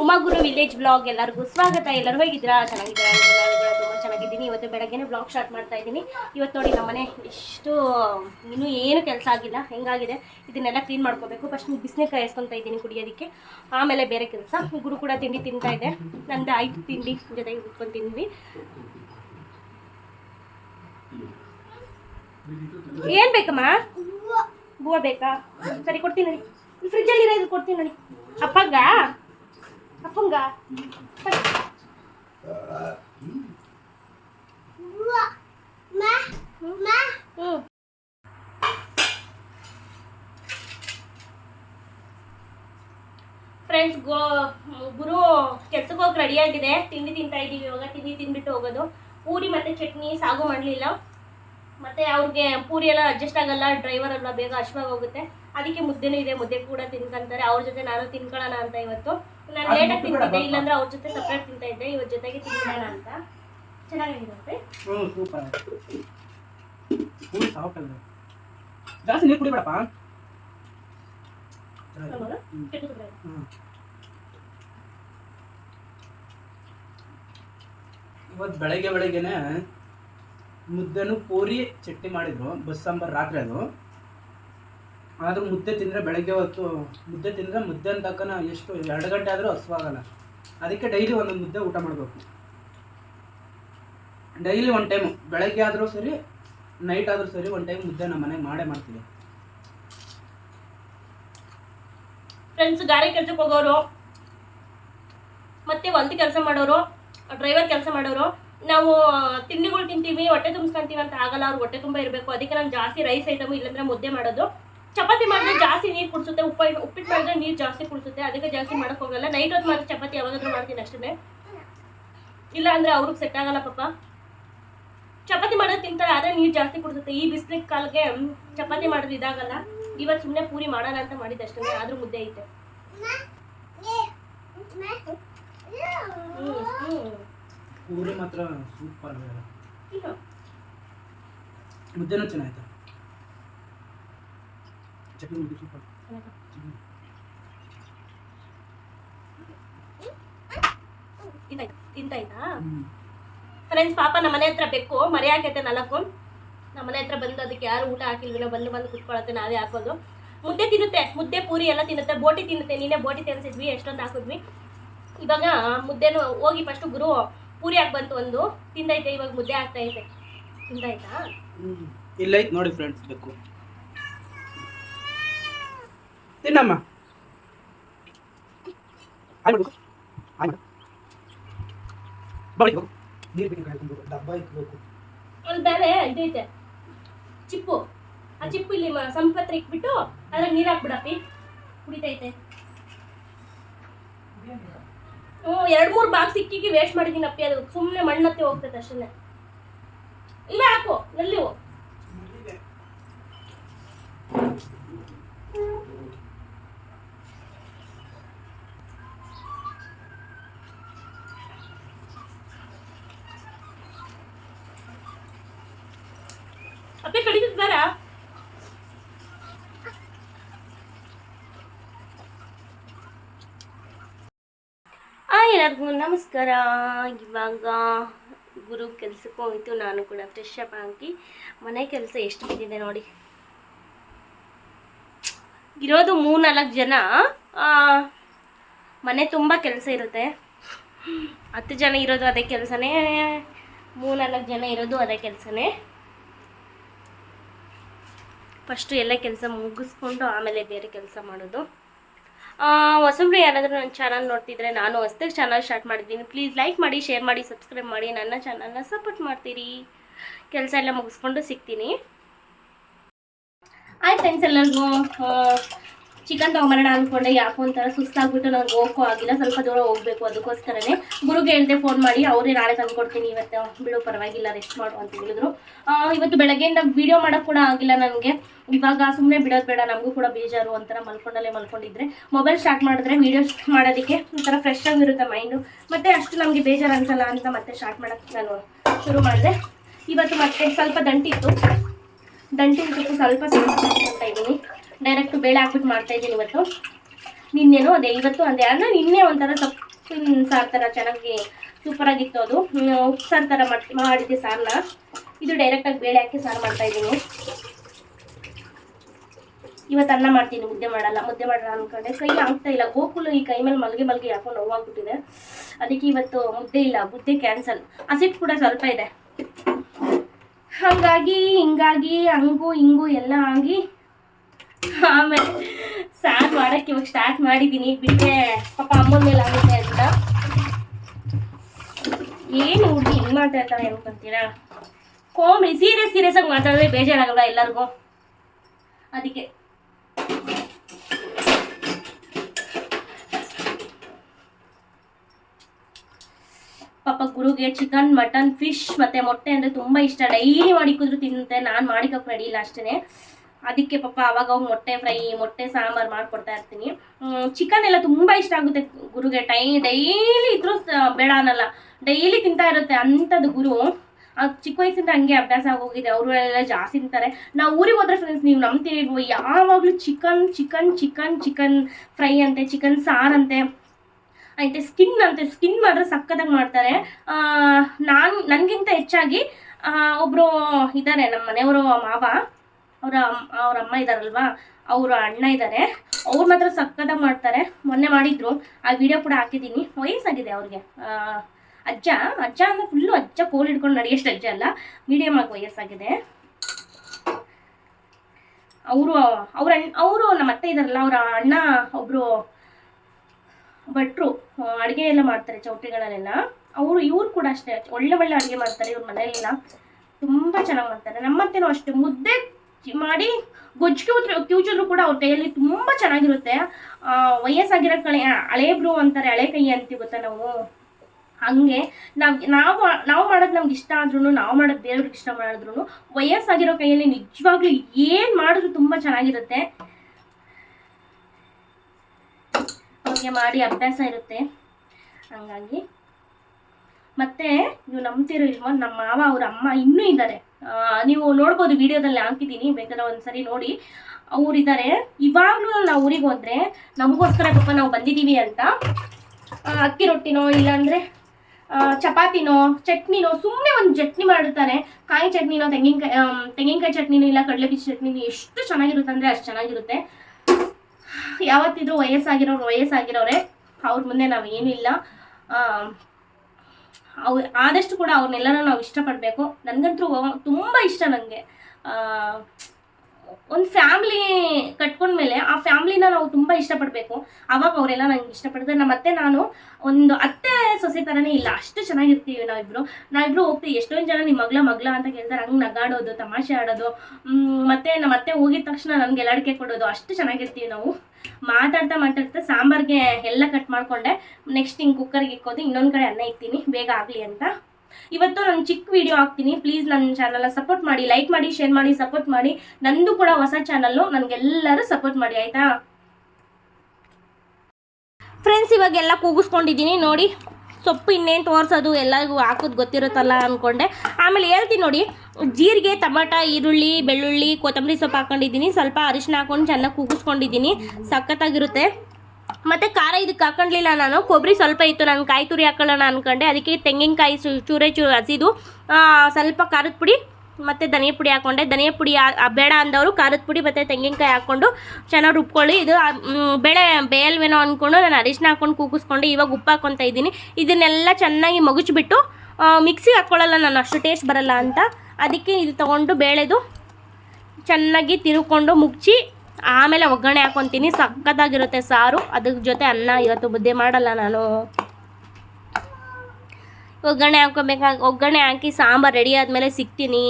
ಉಮಾಗುರು village blog ಎಲ್ಲರಿಗೂ ಸ್ವಾಗತ. ಎಲ್ಲರೂ ಹೇಗಿದ್ದೀರಾ? ಚೆನ್ನಾಗಿದ್ದೀರಾ? ತುಂಬ ಚೆನ್ನಾಗಿದ್ದೀನಿ. ಇವತ್ತು ಬೆಳಗ್ಗೆನೇ ಬ್ಲಾಗ್ ಸ್ಟಾರ್ಟ್ ಮಾಡ್ತಾ ಇದ್ದೀನಿ. ಇವತ್ತು ನೋಡಿ ನಮ್ಮನೆ ಇಷ್ಟು, ಇನ್ನೂ ಏನು ಕೆಲಸ ಆಗಿಲ್ಲ. ಹೆಂಗಾಗಿದೆ? ಇದನ್ನೆಲ್ಲ ಕ್ಲೀನ್ ಮಾಡ್ಕೋಬೇಕು. ಫಸ್ಟ್ ಬಿಸಿನೀರು ಕಾಯಿಸ್ಕೊತಾ ಇದ್ದೀನಿ ಕುಡಿಯೋದಕ್ಕೆ. ಆಮೇಲೆ ಬೇರೆ ಕೆಲಸ. ಗುರು ಕೂಡ ತಿಂಡಿ ತಿಂತಾ ಇದೆ. ನಂದು ಐದು ತಿಂಡಿ ಜೊತೆಗೆ ಕುತ್ಕೊಂಡು ತಿಂದ್ವಿ. ಏನು ಬೇಕಮ್ಮ? ಹೂವು. ಬೇಕಾ? ಸರಿ, ಕೊಡ್ತೀನಿ ಫ್ರಿಜ್ಜಲ್ಲಿ ಇರೋದು ಕೊಡ್ತೀನಿ ನೋಡಿ. ಅಪ್ಪಂಗ? ಅಪ್ಪಂಗ? ಫ್ರೆಂಡ್ಸ್ ಗೋ, ಗುರು ಕೆಲ್ಸಕ್ಕೆ ಹೋಗಿ ರೆಡಿ ಆಗಿದೆ ತಿಂಡಿ ತಿಂತಾ ಇದ್ದೀವಿ ಇವಾಗ. ತಿಂಡಿ ತಿಂದ್ಬಿಟ್ಟು ಹೋಗೋದು. ಪೂರಿ ಮತ್ತೆ ಚಟ್ನಿ ಸಾಗು ಮಾಡಲಿಲ್ಲ. ಮತ್ತೆ ಅವ್ರಿಗೆ ಪೂರಿ ಎಲ್ಲ ಅಡ್ಜಸ್ಟ್ ಆಗಲ್ಲ ಡ್ರೈವರ್ ಎಲ್ಲ ಬೇಗ ಹೋಗುತ್ತೆ. ಅದಕ್ಕೆ ಮುದ್ದೆನೂ ಇದೆ ಮುದ್ದೆ ಕೂಡ ತಿನ್ಕೊಂತಾರೆ. ಅವ್ರ ಜೊತೆ ನಾನು ತಿನ್ಕೊಳ್ಳೋಣ ಅಂತ ಇವತ್ತು. ನಾನು ಲೇಟಾಗಿ ತಿಂತಿದ್ದೆ ಇಲ್ಲಾಂದ್ರೆ ಅವ್ರ ಜೊತೆ ಸಪ್ರೇಟ್ ತಿಂತಾ ಇದ್ದೆ. ಇವ್ರ ಜೊತೆಗೆ ತಿನ್ಕೊಳ್ಳೋಣ ಅಂತ. ಚೆನ್ನಾಗಿರುತ್ತೆ. ಜಾಸ್ತಿ ನೀರು ಕುಡಿಬೇಡಪ್ಪ. ಇವತ್ತು ಬೆಳಗ್ಗೆ ಬೆಳಗ್ಗೆನೆ ಮುದ್ದೆನು ಪೂರಿ ಚಟ್ನಿ ಮಾಡಿದ್ರು, ಬಸ್ ಸಾಂಬಾರು ರಾತ್ರಿ ಅದು. ಆದರೂ ಮುದ್ದೆ ತಿಂದರೆ ಬೆಳಗ್ಗೆ ಹೊತ್ತು, ಮುದ್ದೆ ತಿಂದರೆ ಮುದ್ದೆ ತಕನ ಎಷ್ಟು, ಎರಡು ಗಂಟೆ ಆದರೂ ಹಸುವಾಗಲ್ಲ ಅದಕ್ಕೆ ಡೈಲಿ ಒಂದೊಂದು ಮುದ್ದೆ ಊಟ ಮಾಡಬೇಕು. ಡೈಲಿ ಒನ್ ಟೈಮು, ಬೆಳಗ್ಗೆ ಆದರೂ ಸರಿ, ನೈಟ್ ಆದರೂ ಸರಿ ಒನ್ ಟೈಮ್ ಮುದ್ದೆ ನಮ್ಮ ಮನೆಗೆ ಮಾಡೇ ಮಾಡ್ತೀವಿ. ಫ್ರೆಂಡ್ಸ್ ಗಾಡಿ ಕೆಲಸಕ್ಕೆ ಹೋಗೋರು, ಮತ್ತೆ ಒಂದು ಕೆಲಸ ಮಾಡೋರು ಡ್ರೈವರ್ ಕೆಲಸ ಮಾಡೋರು ನಾವು ತಿಂಡಿಗಳು ತಿಂತೀವಿ ಹೊಟ್ಟೆ ತುಂಬಿಸ್ಕೊಂತೀವಿ ಅಂತ ಆಗಲ್ಲ ಅವ್ರು ಹೊಟ್ಟೆ ತುಂಬ ಇರಬೇಕು. ಅದಕ್ಕೆ ನಾನು ಜಾಸ್ತಿ ರೈಸ್ ಐಟಮ್ ಇಲ್ಲಾಂದ್ರೆ ಮುದ್ದೆ ಮಾಡೋದು. ಚಪಾತಿ ಮಾಡಿದ್ರೆ ಜಾಸ್ತಿ ನೀರು ಕುಡಿಸುತ್ತೆ ಉಪ್ಪ ಉಪ್ಪಿಟ್ಟು ಮಾಡಿದ್ರೆ ನೀರು ಜಾಸ್ತಿ ಕುಡಿಸುತ್ತೆ ಅದಕ್ಕೆ ಜಾಸ್ತಿ ಮಾಡೋಕೆ ಹೋಗಲ್ಲ. ನೈಟ್ ಹೊತ್ತು ಮಾತ್ರ ಚಪಾತಿ ಯಾವಾಗಾದ್ರೂ ಮಾಡ್ತೀನಿ ಅಷ್ಟೇ ಇಲ್ಲ ಅಂದ್ರೆ ಅವ್ರಿಗೆ ಸೆಟ್ ಆಗಲ್ಲ ಪಾಪ. ಚಪಾತಿ ಮಾಡೋದು ತಿಂತಾರೆ ಆದರೆ ನೀರು ಜಾಸ್ತಿ ಕುಡಿಸುತ್ತೆ. ಈ ಬಿಸಿಲಿಗೆ ಕಾಲಿಗೆ ಚಪಾತಿ ಮಾಡೋದು ಇದಾಗಲ್ಲ. ಇವತ್ತು ಸುಮ್ಮನೆ ಪೂರಿ ಮಾಡೋಣ ಅಂತ ಮಾಡಿದ್ದೆ ಅಷ್ಟೇ ಆದರೂ ಮುದ್ದೆ ಐತೆ. ಹ್ಞೂ ಹ್ಮ್. ಪೂರಿ ಮಾತ್ರ ಸೂಪರ್ ಬೇಡ ಮುದ್ದೆನೂ ಚೆನ್ನಾಗಿತ್ತು. ಚಟ್ನಿ ಮುದ್ದೆ ಸೂಪರ್ ತಿಂತಾಯ್ತಾ. ಫ್ರೆಂಡ್ಸ್ ಪಾಪ ನಮ್ಮ ಮನೆ ಹತ್ರ ಬೆಕ್ಕು. ಮರಿ ಹಾಕೈತೆ ನಾಲ್ಕು ನಮ್ಮ ಮನೆ ಹತ್ರ ಬಂದು ಅದಕ್ಕೆ ಯಾರು ಊಟ ಹಾಕಿಲ್ವಿನ ಬಂದು ಬಂದು ಕುತ್ಕೊಳತ್ತೆ ನಾವೇ ಹಾಕೋದು ಮುದ್ದೆ ತಿನ್ನುತ್ತೆ. ಮುದ್ದೆ ಪೂರಿ ಎಲ್ಲ ತಿನ್ನುತ್ತೆ. ಬೋಟಿ ತಿನ್ನುತ್ತೆ. ನೀನೆ ಬೋಟಿ ತಿನ್ಸಿದ್ವಿ ಎಷ್ಟೊಂದು ಹಾಕಿದ್ವಿ. ಇವಾಗ ಮುದ್ದೆನೂ ಹೋಗಿ ಫಸ್ಟು ಗುರು ಪೂರಿ ಆಗಿ ಬಂತು ಒಂದು. ತಿಂದೈತೆ ಇವಾಗ ಮುದ್ದೆ ಆಗ್ತಾ ಐತೆ ತಿಂದಾಯ್ತಾ? ಹ್ಮ್. ಐತೆ ನೋಡಿ ಫ್ರೆಂಡ್ಸ್ ಬೇಕು. ತಿನ್ನಮ್ಮ. ಅಲ್ಲಿ ಬೇರೆ ಇದೈತೆ. ಚಿಪ್ಪು. ಆ ಚಿಪ್ಪು ಇಲ್ಲಿ ಸಂಪತ್ರ ಇಕ್ಬಿಟ್ಟು ಅದ್ರಾಗ ನೀರು ಹಾಕ್ಬಿಡಪ್ಪಿ. ಕುಡಿತೈತೆ ಎರಡು ಮೂರು ಬಾಕ್ಸ್ ಇಕ್ಕಿಗೆ ವೇಸ್ಟ್ ಮಾಡಿದ್ದೀನಿ ಅಪ್ಪಿ ಅದು ಸುಮ್ಮನೆ ಮಣ್ಣತ್ತೆ ಹೋಗ್ತೈತೆ ಅಷ್ಟೇ ಇಲ್ಲ ಹಾಕು ಎಲ್ಲಿವು ಅಪ್ಪಿ ಕಡಿತದ ಎಲ್ಲರಿಗೂ ನಮಸ್ಕಾರ. ಇವಾಗ ಗುರು ಕೆಲಸಕ್ಕೆ ಹೋಯಿತು ನಾನು ಕೂಡ ಫ್ರೆಶ್ ಅಪ್ ಆಗಿ ಮನೆ ಕೆಲಸ ಎಷ್ಟು ಬಿದ್ದಿದೆ ನೋಡಿ. ಇರೋದು ಮೂರ್ನಾಲ್ಕು ಜನ. ಮನೆ ತುಂಬ ಕೆಲಸ ಇರುತ್ತೆ. ಹತ್ತು ಜನ ಇರೋದು ಅದೇ ಕೆಲಸನೇ. ಮೂರ್ನಾಲ್ಕು ಜನ ಇರೋದು ಅದೇ ಕೆಲಸನೇ. ಫಸ್ಟು ಎಲ್ಲ ಕೆಲಸ ಮುಗಿಸ್ಕೊಂಡು ಆಮೇಲೆ ಬೇರೆ ಕೆಲಸ ಮಾಡೋದು. ಹೊಸಬ್ರು ಯಾರಾದರೂ ನನ್ನ ಚಾನಲ್ ನೋಡ್ತಿದ್ರೆ ನಾನು ಹೊಸ್ದಾಗ ಚಾನಲ್ ಸ್ಟಾರ್ಟ್ ಮಾಡಿದ್ದೀನಿ. ಪ್ಲೀಸ್ ಲೈಕ್ ಮಾಡಿ ಶೇರ್ ಮಾಡಿ ಸಬ್ಸ್ಕ್ರೈಬ್ ಮಾಡಿ, ನನ್ನ ಚಾನಲ್ನ ಸಪೋರ್ಟ್ ಮಾಡ್ತೀರಿ. ಕೆಲಸ ಎಲ್ಲ ಮುಗಿಸ್ಕೊಂಡು ಸಿಗ್ತೀನಿ. ಆಯ್ತು ಫ್ರೆಂಡ್ಸ್ ಎಲ್ಲರಿಗೂ. ಚಿಕನ್ ತೊಗೊಂಬರೋಣ ಅಂದ್ಕೊಂಡೆ ಯಾಕೋ ಒಂಥರ ಸುಸ್ತಾಗ್ಬಿಟ್ಟು ನನಗೆ ಹೋಗೋ ಆಗಿಲ್ಲ, ಸ್ವಲ್ಪ ದೂರ ಹೋಗಬೇಕು ಅದಕ್ಕೋಸ್ಕರನೇ. ಗುರುಗೆ ಹೇಳ್ದೆ ಫೋನ್ ಮಾಡಿ, ಅವರೇ ನಾಳೆ ತಂದ್ಕೊಡ್ತೀನಿ, ಇವತ್ತು ಬಿಡು, ಪರವಾಗಿಲ್ಲ ರೆಸ್ಟ್ ಮಾಡು ಅಂತ ಹೇಳಿದ್ರು. ಇವತ್ತು ಬೆಳಗ್ಗೆಯಿಂದ ವಿಡಿಯೋ ಮಾಡೋಕ್ಕೆ ಕೂಡ ಆಗಿಲ್ಲ ನನಗೆ ಇವಾಗ ಸುಮ್ಮನೆ ಬಿಡೋದು ಬೇಡ, ನಮಗೂ ಕೂಡ ಬೇಜಾರು ಒಂಥರ ಮಲ್ಕೊಂಡಲ್ಲೇ ಮಲ್ಕೊಂಡಿದ್ರೆ. ಮೊಬೈಲ್ ಸ್ಟಾರ್ಟ್ ಮಾಡಿದ್ರೆ ವಿಡಿಯೋ ಮಾಡೋದಕ್ಕೆ ಒಂಥರ ಫ್ರೆಶ್ ಆಗಿರುತ್ತೆ ಮೈಂಡು ಮತ್ತೆ ಅಷ್ಟು ನಮಗೆ ಬೇಜಾರು ಅನ್ಸಲ್ಲ ಅಂತ ಮತ್ತೆ ಸ್ಟಾರ್ಟ್ ಮಾಡೋಕ್ಕೆ ನಾನು ಶುರು ಮಾಡಿದೆ. ಇವತ್ತು ಮತ್ತೆ ಸ್ವಲ್ಪ ದಂಟಿತ್ತು. ದಂಟಿನ ಸ್ವಲ್ಪ ಸ್ವಲ್ಪ ಇದ್ದೀನಿ. ಡೈರೆಕ್ಟ್ ಬೇಳೆ ಹಾಕ್ಬಿಟ್ಟು ಮಾಡ್ತಾ ಇದ್ದೀನಿ ಇವತ್ತು. ನಿನ್ನೆನೋ ಅದೇ, ಇವತ್ತು ಅದೇ. ಅನ್ನ ನಿನ್ನೆ ಒಂಥರ ಸ್ವಲ್ಪ ಉಪ್ಪಿನ ಸಾರು ಥರ ಚೆನ್ನಾಗಿ ಸೂಪರಾಗಿತ್ತು ಅದು. ಉಪ್ಪು ಥರ ಮಾಡಿ, ಮಾಡಿದ್ದೆ ಸಾರನ್ನ ಇದು ಡೈರೆಕ್ಟಾಗಿ ಬೇಳೆ ಹಾಕಿ ಸಾರು ಮಾಡ್ತಾ ಇದ್ದೀನಿ. ಇವತ್ತು ಅನ್ನ ಮಾಡ್ತೀನಿ, ಮುದ್ದೆ ಮಾಡಲ್ಲ. ಮುದ್ದೆ ಮಾಡೋಣ ಅನ್ಕೊಂಡೆ. ಕೈ ಆಗ್ತಾ ಇಲ್ಲ. ಗೋಕುಲು ಈ ಕೈ ಮೇಲೆ ಮಲ್ಗೆ ಮಲ್ಗೆ ಹಾಕೊಂಡು ನೋವಾಗ್ಬಿಟ್ಟಿದೆ. ಅದಕ್ಕೆ ಇವತ್ತು ಮುದ್ದೆ ಇಲ್ಲ. ಮುದ್ದೆ ಕ್ಯಾನ್ಸಲ್ ಹಸಿಟ್ಟು ಕೂಡ ಸ್ವಲ್ಪ ಇದೆ. ಹಾಗಾಗಿ, ಹಿಂಗಾಗಿ, ಹಂಗು, ಹಿಂಗು ಎಲ್ಲ ಆಗಿ ಆಮೇಲೆ ಸಾರು ಮಾಡಕ್ಕೆ ಇವಾಗ ಸ್ಟಾರ್ಟ್ ಮಾಡಿದ್ದೀನಿ. ಬಿಟ್ಟೆ ಪಾಪ ಅಮ್ಮನ ಮೇಲೆ ಆಗುತ್ತೆ ಅಂತ. ಏನು ಹುಡುಗಿ ಹಿಂಗೆ ಮಾತಾಡ್ತಾರೆ ಅನ್ಕೊಂತೀರಾ ಕಾಮಿಡಿ ಸೀರಿಯಸ್ ಸೀರಿಯಸ್ ಆಗಿ ಮಾತಾಡಿದ್ರೆ ಬೇಜಾರಾಗಲ್ಲ ಎಲ್ಲರಿಗೂ. ಅದಕ್ಕೆ. ಪಾಪ ಗುರುಗೆ ಚಿಕನ್ ಮಟನ್ ಫಿಶ್ ಮತ್ತೆ ಮೊಟ್ಟೆ ಅಂದರೆ ತುಂಬ ಇಷ್ಟ. ಡೈಲಿ ಮಾಡಿಕ್ಕಿದ್ರು ತಿನ್ನುತ್ತೆ. ನಾನು ಮಾಡಿಕೋಕೆ ರೆಡಿ ಇಲ್ಲ ಅಷ್ಟೇ ಅದಕ್ಕೆ ಪಾಪ ಅವಾಗ ಅವಾಗ ಮೊಟ್ಟೆ ಫ್ರೈ, ಮೊಟ್ಟೆ ಸಾಂಬಾರು ಮಾಡ್ಕೊಡ್ತಾ ಇರ್ತೀನಿ. ಚಿಕನ್ ಎಲ್ಲ ತುಂಬ ಇಷ್ಟ ಆಗುತ್ತೆ ಗುರುಗೆ. ಟೈ, ಡೈಲಿ ಇದ್ರೂ ಬೇಡ ಅನ್ನಲ್ಲ. ಡೈಲಿ ತಿಂತಾ ಇರುತ್ತೆ ಅಂಥದ್ದು ಗುರು. ಚಿಕ್ಕ ವಯಸ್ಸಿಂದ ಹಂಗೆ ಅಭ್ಯಾಸ ಆಗೋಗಿದೆ. ಅವರು ಎಲ್ಲ ಜಾಸ್ತಿ ತಿಂತಾರೆ. ನಾವು ಊರಿಗೆ ಹೋದ್ರೆ ಫ್ರೆಂಡ್ಸ್ ನೀವು ನಂಬ್ತೀವಿ ಯಾವಾಗಲೂ chicken chicken chicken chicken fry ಅಂತೆ ಚಿಕನ್ ಸಾರಂತೆ ಐತೆ ಸ್ಕಿನ್ ಅಂತೆ ಸ್ಕಿನ್ ಮಾತ್ರ ಸಕ್ಕತ್ತಾಗಿ ಮಾಡ್ತಾರೆ. ನಾನು, ನನಗಿಂತ ಹೆಚ್ಚಾಗಿ ಒಬ್ಬರು ಇದ್ದಾರೆ ನಮ್ಮ ಮನೆಯವರು ಮಾವ. ಅವರ ಅವ್ರ ಅಮ್ಮ ಇದ್ದಾರಲ್ವಾ ಅವರ ಅಣ್ಣ ಇದ್ದಾರೆ ಅವ್ರು ಮಾತ್ರ ಸಕ್ಕತ್ತಾಗಿ ಮಾಡ್ತಾರೆ. ಮೊನ್ನೆ ಮಾಡಿದ್ರು. ಆ ವಿಡಿಯೋ ಕೂಡ ಹಾಕಿದ್ದೀನಿ. ವಯಸ್ಸಾಗಿದೆ ಅವ್ರಿಗೆ. ಅಜ್ಜ ಅಜ್ಜ ಅಂದ್ರೆ ಫುಲ್ಲು ಅಜ್ಜ ಕೋಲ್ ಹಿಡ್ಕೊಂಡು ನಡೆಯೋಷ್ಟು ಅಜ್ಜ ಅಲ್ಲ. ಮೀಡಿಯಮ್ ಆಗಿ ವಯಸ್ಸಾಗಿದೆ. ಅವರು, ಅವ್ರ ಅವರು ನಮ್ಮ ಅತ್ತೆ ಇದಾರಲ್ಲ, ಅವರ ಅಣ್ಣ ಒಬ್ರು ಭಟ್ರು ಅಡುಗೆ ಎಲ್ಲ ಮಾಡ್ತಾರೆ ಚೌಟ್ರಿಗಳಲ್ಲೆಲ್ಲ. ಅವರು, ಇವ್ರು ಕೂಡ ಅಷ್ಟೇ. ಒಳ್ಳೆ ಒಳ್ಳೆ ಅಡುಗೆ ಮಾಡ್ತಾರೆ ಇವ್ರ ಮನೆಯಲ್ಲೆಲ್ಲ. ತುಂಬ ಚೆನ್ನಾಗಿ ಮಾಡ್ತಾರೆ. ನಮ್ಮತ್ತೆನೂ ಅಷ್ಟೇ. ಮುದ್ದೆ ಮಾಡಿ. ಗೊಜ್ಜಿಗೆ ಕ್ಯೂತ್ರ ಕ್ಯೂಚಿದ್ರು ಕೂಡ ಅವ್ರ ಕೈಯಲ್ಲಿ ತುಂಬ ಚೆನ್ನಾಗಿರುತ್ತೆ. ವಯಸ್ಸಾಗಿರೋ ಕಳೆ ಹಳೇಬ್ರು ಅಂತಾರೆ, ಹಳೆ ಕೈ ಅಂತೀವಿ ಗೊತ್ತಾ ನಾವು? ಹಂಗೆ ನಾವು ನಾವು ನಾವು ಮಾಡೋದು ನಮ್ಗೆ ಇಷ್ಟ ಆದ್ರೂ ನಾವು ಮಾಡೋದು ಬೇರೆಯವ್ರಿಗೆ ಇಷ್ಟ ಮಾಡಿದ್ರು ವಯಸ್ಸಾಗಿರೋ ಕೈಯಲ್ಲಿ ನಿಜವಾಗ್ಲೂ ಏನು ಮಾಡಿದ್ರು ತುಂಬ ಚೆನ್ನಾಗಿರುತ್ತೆ. ಅವ್ರಿಗೆ ಮಾಡಿ ಅಭ್ಯಾಸ ಇರುತ್ತೆ. ಹಂಗಾಗಿ ಮತ್ತೆ ನೀವು ನಂಬ್ತಿರೋ ಇಲ್ವೋ ನಮ್ಮ ಮಾವ ಅವ್ರ ಅಮ್ಮ ಇನ್ನೂ ಇದ್ದಾರೆ ನೀವು ನೋಡ್ಬೋದು ವಿಡಿಯೋದಲ್ಲಿ ಹಾಕಿದ್ದೀನಿ ಬೇಕಾದ್ರೆ ಒಂದ್ಸರಿ ನೋಡಿ. ಅವರಿದ್ದಾರೆ. ಇವಾಗಲೂ ನಾವು ಊರಿಗೆ ಹೋದ್ರೆ ನಮಗೋಸ್ಕರ ಪಾಪ ನಾವು ಬಂದಿದ್ದೀವಿ ಅಂತ. ಅಕ್ಕಿ ರೊಟ್ಟಿನೋ, ಇಲ್ಲಾಂದರೆ ಚಪಾತಿನೋ, ಚಟ್ನಿನೋ ಸುಮ್ಮನೆ ಒಂದು ಚಟ್ನಿ ಮಾಡಿರ್ತಾರೆ. ಕಾಯಿ ಚಟ್ನಿನೋ, ತೆಂಗಿನಕಾಯಿ ತೆಂಗಿನಕಾಯಿ ಚಟ್ನಿನೋ, ಇಲ್ಲ ಕಡಲೆ ಬೀಜ ಚಟ್ನಿನೋ, ಎಷ್ಟು ಚೆನ್ನಾಗಿರುತ್ತೆ ಅಂದರೆ ಅಷ್ಟು ಚೆನ್ನಾಗಿರುತ್ತೆ. ಯಾವತ್ತಿದ್ರು ವಯಸ್ಸಾಗಿರೋರು, ವಯಸ್ಸಾಗಿರೋರೆ, ಅವ್ರ ಮುಂದೆ ನಾವು ಏನೂ ಇಲ್ಲ ಅವ್ ಆದಷ್ಟು ಕೂಡ ಅವ್ರನ್ನೆಲ್ಲರೂ ನಾವು ಇಷ್ಟಪಡಬೇಕು. ನನಗಂತೂ ತುಂಬ ಇಷ್ಟ ನನಗೆ ಒಂದು ಫ್ಯಾಮ್ಲಿ ಕಟ್ಕೊಂಡ್ಮೇಲೆ ಆ ಫ್ಯಾಮ್ಲಿನ ನಾವು ತುಂಬ ಇಷ್ಟಪಡಬೇಕು. ಅವಾಗ ಅವರೆಲ್ಲ ನಂಗೆ ಇಷ್ಟಪಡ್ತಾರೆ. ನಮ್ಮ ಅತ್ತೆ, ನಾನು ಒಂದು ಅತ್ತೆ ಸೊಸೆ ಥರನೇ ಇಲ್ಲ. ಅಷ್ಟು ಚೆನ್ನಾಗಿರ್ತೀವಿ ನಾವಿಬ್ರು. ನಾವಿಬ್ರು ಹೋಗ್ತೀವಿ. ಎಷ್ಟೊಂದು ಜನ ನಿಮ್ಮ ಮಗ್ಳ ಮಗ್ಳ ಅಂತ ಕೇಳ್ತಾರೆ. ಹಂಗೆ ನಗಾಡೋದು, ತಮಾಷೆ ಆಡೋದು. ಮತ್ತು ನಮ್ಮ ಅತ್ತೆ ಹೋಗಿದ ತಕ್ಷಣ ನನಗೆ ಎಲ್ಲಡಿಕೆ ಕೊಡೋದು. ಅಷ್ಟು ಚೆನ್ನಾಗಿರ್ತೀವಿ ನಾವು. ಮಾತಾಡ್ತಾ ಮಾತಾಡ್ತಾ ಸಾಂಬಾರ್ಗೆ ಎಲ್ಲ ಕಟ್ ಮಾಡಿಕೊಂಡೆ. ನೆಕ್ಸ್ಟ್ ಹಿಂಗೆ ಕುಕ್ಕರ್ಗೆ ಇಕ್ಕೋದು. ಇನ್ನೊಂದು ಕಡೆ ಅನ್ನ ಇಕ್ತೀನಿ ಬೇಗ ಆಗಲಿ ಅಂತ. ಇವತ್ತು ನಾನು ಚಿಕ್ಕ ವಿಡಿಯೋ ಹಾಕ್ತೀನಿ. ಪ್ಲೀಸ್ ನನ್ನ ಚಾನಲ್ನ ಸಪೋರ್ಟ್ ಮಾಡಿ ಲೈಕ್ ಮಾಡಿ ಶೇರ್ ಮಾಡಿ ಸಪೋರ್ಟ್ ಮಾಡಿ. ನಂದು ಕೂಡ ಹೊಸ ಚಾನಲ್ಲು ನನಗೆಲ್ಲರೂ ಸಪೋರ್ಟ್ ಮಾಡಿ, ಆಯಿತಾ? ಫ್ರೆಂಡ್ಸ್ ಇವಾಗೆಲ್ಲ ಕೂಗಿಸ್ಕೊಂಡಿದ್ದೀನಿ. ನೋಡಿ, ಸೊಪ್ಪು ಇನ್ನೇನು ತೋರಿಸೋದು, ಎಲ್ಲರಿಗೂ ಹಾಕೋದು ಗೊತ್ತಿರುತ್ತಲ್ಲ ಅಂದ್ಕೊಂಡೆ ಆಮೇಲೆ ಹೇಳ್ತೀನಿ ನೋಡಿ, ಜೀರಿಗೆ, ಟಮಾಟ, ಈರುಳ್ಳಿ, ಬೆಳ್ಳುಳ್ಳಿ, ಕೊತ್ತಂಬರಿ ಸೊಪ್ಪು ಹಾಕೊಂಡಿದ್ದೀನಿ. ಸ್ವಲ್ಪ ಅರಿಶಿನ ಹಾಕೊಂಡು ಚೆನ್ನಾಗಿ ಕೂಗಿಸ್ಕೊಂಡಿದ್ದೀನಿ. ಸಖತ್ತಾಗಿರುತ್ತೆ. ಮತ್ತು ಖಾರ ಇದಕ್ಕೆ ಹಾಕೊಂಡಿಲ್ಲ ನಾನು. ಕೊಬ್ಬರಿ ಸ್ವಲ್ಪ ಇತ್ತು. ನಾನು ಕಾಯಿ ತುರಿ ಹಾಕೊಳ್ಳೋಣ ಅಂದ್ಕೊಂಡೆ ಅದಕ್ಕೆ ತೆಂಗಿನಕಾಯಿ ಚೂರೇ ಚೂರೆ ಹಸಿದು ಸ್ವಲ್ಪ ಖಾರದ ಪುಡಿ ಮತ್ತು ಧನಿಯಾ ಪುಡಿ ಹಾಕ್ಕೊಂಡೆ ಧನಿಯಾ ಪುಡಿ ಬೇಡ ಅಂದವರು ಖಾರದ ಪುಡಿ ಮತ್ತು ತೆಂಗಿನಕಾಯಿ ಹಾಕ್ಕೊಂಡು ಚೆನ್ನಾಗಿ ರುಬ್ಕೊಳ್ಳಿ. ಇದು ಬೇಳೆ ಬೇಯಲ್ವೇನೋ ಅಂದ್ಕೊಂಡು ನಾನು ಅರಿಶಿನ ಹಾಕ್ಕೊಂಡು ಕೂಗಿಸ್ಕೊಂಡು ಇವಾಗ ಉಪ್ಪು ಹಾಕ್ಕೊತಾ ಇದ್ದೀನಿ. ಇದನ್ನೆಲ್ಲ ಚೆನ್ನಾಗಿ ಮಗುಚ್ಬಿಟ್ಟು ಮಿಕ್ಸಿಗೆ ಹಾಕ್ಕೊಳ್ಳಲ್ಲ ನಾನು. ಅಷ್ಟು ಟೇಸ್ಟ್ ಬರಲ್ಲ ಅಂತ. ಅದಕ್ಕೆ ಇದು ತೊಗೊಂಡು ಬೇಳೆದು ಚೆನ್ನಾಗಿ ತಿರುಕೊಂಡು ಮುಚ್ಚಿ ಆಮೇಲೆ ಒಗ್ಗರಣೆ ಹಾಕ್ಕೊತೀನಿ ಸಕ್ಕತ್ತಾಗಿರುತ್ತೆ ಸಾರು. ಅದ್ರ ಜೊತೆ ಅನ್ನ ಇವತ್ತು ಮುದ್ದೆ ಮಾಡಲ್ಲ ನಾನು. ಒಗ್ಗರಣೆ ಹಾಕ್ಕೊಬೇಕಾಗಿ ಒಗ್ಗರಣೆ ಹಾಕಿ ಸಾಂಬಾರು ರೆಡಿ ಆದಮೇಲೆ ಸಿಗ್ತೀನಿ.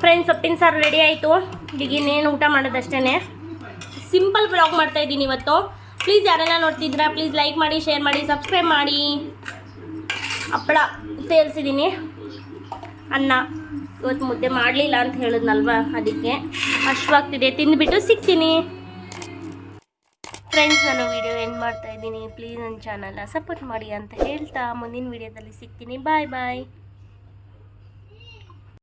ಫ್ರೆಂಡ್ಸ್ ಸೊಪ್ಪಿನ ಸಾರು ರೆಡಿ ಆಯಿತು. ಈಗ ಊಟ ಮಾಡೋದಷ್ಟೇ ಸಿಂಪಲ್ ಬ್ಲಾಗ್ ಮಾಡ್ತಾ ಇದ್ದೀನಿ ಇವತ್ತು. ಪ್ಲೀಸ್ ಯಾರೆಲ್ಲ ನೋಡ್ತಿದ್ದೀರಾ ಪ್ಲೀಸ್ ಲೈಕ್ ಮಾಡಿ ಶೇರ್ ಮಾಡಿ ಸಬ್ಸ್ಕ್ರೈಬ್ ಮಾಡಿ. ಹಪ್ಪಳ ಸೇರಿಸಿದ್ದೀನಿ ಅನ್ನ. ಇವತ್ತು ಮುದ್ದೆ ಮಾಡಲಿಲ್ಲ ಅಂತ ಹೇಳಿದ್ನಲ್ವ ಅದಕ್ಕೆ. ಹಶ್ವಾಗ್ತಿದೆ ತಿಂದುಬಿಟ್ಟು ಸಿಗ್ತೀನಿ. ಫ್ರೆಂಡ್ಸ್ ನಾನು ವಿಡಿಯೋ ಎಂಡ್ ಮಾಡ್ತಾ ಇದ್ದೀನಿ. ಪ್ಲೀಸ್ ನನ್ನ ಚಾನಲ್ನ ಸಪೋರ್ಟ್ ಮಾಡಿ ಅಂತ ಹೇಳ್ತಾ ಮುಂದಿನ ವಿಡಿಯೋದಲ್ಲಿ ಸಿಗ್ತೀನಿ. ಬಾಯ್ ಬಾಯ್